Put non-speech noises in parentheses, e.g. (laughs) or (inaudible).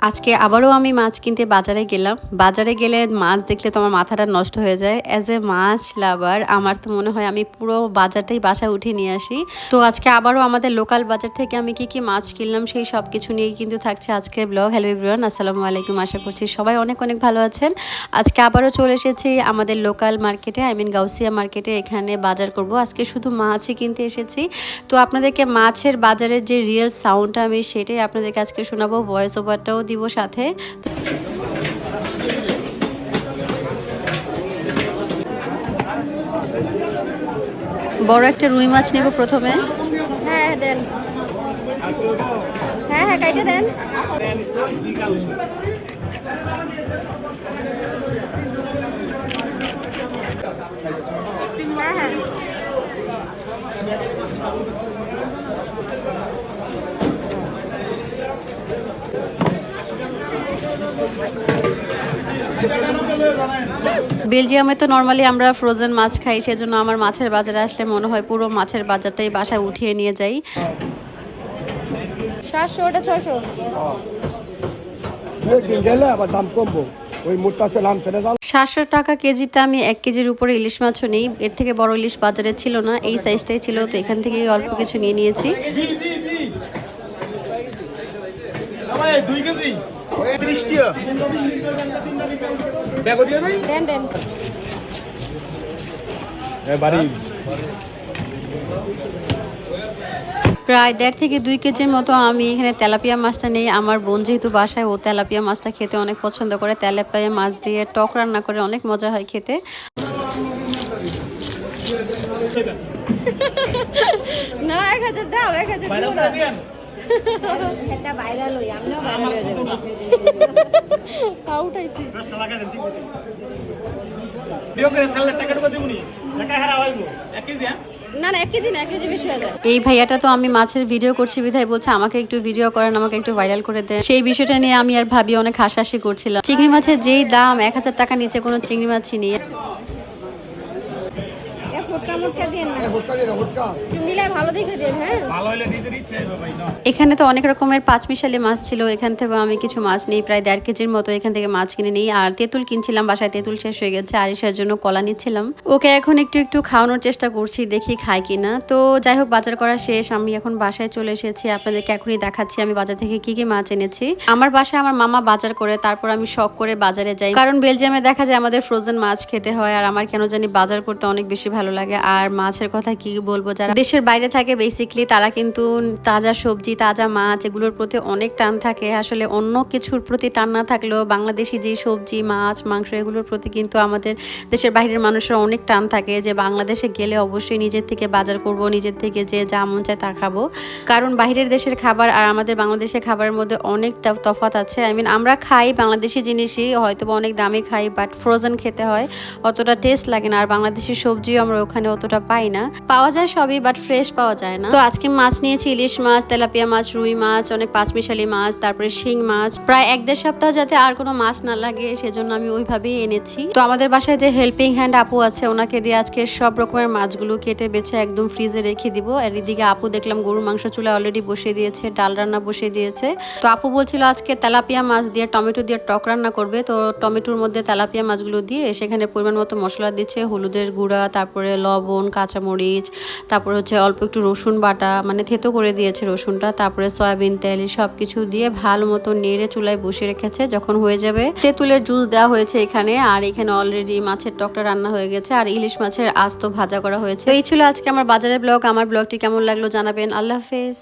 আজকে আবারও আমি মাছ কিনতে বাজারে গেলাম। বাজারে গেলে মাছ দেখলে তো আমার মাথাটা নষ্ট হয়ে যায়। অ্যাজ এ মাছ লাভার আমার তো মনে হয় আমি পুরো বাজারটাই বাসায় উঠিয়ে নিয়ে আসি। তো আজকে আবারও আমাদের লোকাল বাজার থেকে আমি কি কি মাছ কিনলাম সেই সব কিছু নিয়ে কিন্তু থাকছে আজকের ব্লগ হ্যালো এভরিওয়ান আসসালামু আলাইকুম। আশা করছি সবাই অনেক অনেক ভালো আছেন। আজকে আবারও চলে এসেছি আমাদের লোকাল মার্কেটে আই মিন গাউসিয়া মার্কেটে এখানে বাজার করব। আজকে শুধু মাছই কিনতে এসেছি। তো আপনাদেরকে মাছের বাজারের যে রিয়েল সাউন্ডটা আমি সেটাই আপনাদেরকে আজকে শোনাবো। ভয়েস ওভারটাও দিব সাথে। বড় একটা রুই মাছ নেব প্রথমে। হ্যাঁ দেন। হ্যাঁ হ্যাঁ কাইটে দেন। বেলজিয়ামে তো নর্মালি আমরা ফ্রোজেন মাছ খাই সেজন্য আমার মাছের বাজারে আসলে মনে হয় পুরো মাছের বাজারটাই বাসায় উঠিয়ে নিয়ে যাই। সাতশো ওটা আবার দাম কমবো ওই মুরটা নাম ছেড়ে দাও সাতশো টাকা কেজিতে আমি এক কেজির উপরে ইলিশ মাছও নেই এর থেকে বড় ইলিশ বাজারে ছিল না এই সাইজটাই ছিল তো এখান থেকে অল্প কিছু নিয়ে নিয়েছি। দুই কেজি। দেন দেন। বাড়ি। প্রায় দেড় থেকে দুই কেজির মতো আমি এখানে তেলাপিয়া মাছটা নেই। আমার বোন যেহেতু বাসায় ও তেলাপিয়া মাছটা খেতে অনেক পছন্দ করে। তেলাপিয়া মাছ দিয়ে টক রান্না করে অনেক মজা হয় খেতে। (laughs) না এক হাজার দাও এক হাজার দিও না। এটা ভাইরাল হই আমিও ভাইরাল হয়ে যাব। তাও উঠাইছি। বিয়োগ করে সালের টাকা দিবনি টাকা হারা হইব? এক কেজি হ্যাঁ? না না এক কেজি না এক কেজি বেশি হয়ে যায়। এই ভাইয়াটা তো আমি মাছের ভিডিও করছি বিধায় বলছে আমাকে একটু ভিডিও করেন আমাকে একটু ভাইরাল করে দেন। সেই বিষয়টা নিয়ে আমি আর ভাবি অনেক হাসাহাসি করছিলাম। চিংড়ি মাছের যেই দাম এক হাজার টাকা নিচে কোনো চিংড়ি মাছই নেই। এখানে তো অনেক রকমের পাঁচ পাঁচমিশালি মাছ ছিল এখান থেকেও আমি কিছু মাছ নিই প্রায় দেড় কেজির মতো এখান থেকে মাছ কিনে নিই। আর তেঁতুল কিনছিলাম বাসায় তেঁতুল শেষ হয়ে গেছে আরিসার জন্য কলা নিচ্ছিলাম। ওকে এখন একটু একটু খাওয়ানোর চেষ্টা করছি দেখি খায় কিনা। তো যাই হোক বাজার করা শেষ আমি এখন বাসায় চলে এসেছি আপনাদেরকে এখনই দেখাচ্ছি আমি বাজার থেকে কি কি মাছ এনেছি। আমার বাসায় আমার মামা বাজার করে তারপর আমি শখ করে বাজারে যাই। কারণ বেলজিয়ামে দেখা যায় আমাদের ফ্রোজেন মাছ খেতে হয় আর আমার কেন জানি বাজার করতে অনেক বেশি ভালো লাগে আর মাছের কথা কি বলব? যারা দেশের বাইরে থাকে বেসিকলি তারা কিন্তু তাজা সবজি, তাজা মাছ এগুলোর প্রতি অনেক টান থাকে। আসলে অন্য কিছুর প্রতি টান না থাকলেও বাংলাদেশি যে সবজি, মাছ, মাংস এগুলোর প্রতি কিন্তু আমাদের দেশের বাইরের মানুষের অনেক টান থাকে যে বাংলাদেশে গেলে অবশ্যই নিজের থেকে বাজার করব, নিজের থেকে যে যা মন চায় তা খাব। কারণ বাইরের দেশের খাবার আর আমাদের বাংলাদেশের খাবারের মধ্যে অনেক তা- তফাৎ আছে। আই মিন আমরা খাই বাংলাদেশি জিনিসই হয়তো অনেক দামে খাই বাট ফ্রোজেন খেতে হয়, অতটা টেস্ট লাগে না। আর বাংলাদেশি সবজিও আমরা ওখানে অতটা পাই না। পাওয়া যায় সবই বাট ফ্রেশ পাওয়া যায় না। তো আজকে মাছ নিয়েছি, ইলিশ মাছ, তেলাপিয়া মাছ, রুই মাছ, অনেক পাঁচমিশালি মাছ, তারপরে শিং মাছ। প্রায় এক দেড় সপ্তাহ যাতে আর কোনো মাছ না লাগে, সেজন্য আমি ওইভাবেই এনেছি। তো আমাদের বাসায় যে হেল্পিং হ্যান্ড আপু আছে, ওনাকে দিয়ে আজকে সব রকমের মাছগুলো কেটে, বেছে একদম ফ্রিজে রেখে দিব। আর এদিকে আপু দেখলাম গরুর মাংস চুলা অলরেডি বসিয়ে দিয়েছে, ডাল রান্না বসিয়ে দিয়েছে। তো আপু বলছিল আজকে তেলাপিয়া মাছ দিয়ে টমেটো দিয়ে টক রান্না করবে। তো টমেটোর মধ্যে তেলাপিয়া মাছগুলো দিয়ে সেখানে পরিমাণ মতো মশলা দিচ্ছে, হলুদের গুঁড়া, তারপরে লবণ, কাঁচামরিচ, তারপর হচ্ছে অল্প একটু রসুন বাটা মানে থেতো করে দিয়েছে রসুনটা, তারপরে সয়াবিন তেল সব কিছু দিয়ে ভালো মতো নেড়ে চুলায় বসে রেখেছে, যখন হয়ে যাবে। তেঁতুলের জুস দেওয়া হয়েছে এখানে, আর এখানে অলরেডি মাছের টকটা রান্না হয়ে গেছে, আর ইলিশ মাছের আস্ত ভাজা করা হয়েছে। এই ছিল আজকে আমার বাজারের ব্লগ, আমার ব্লগটি কেমন লাগল জানাবেন, আল্লাহ হাফেজ।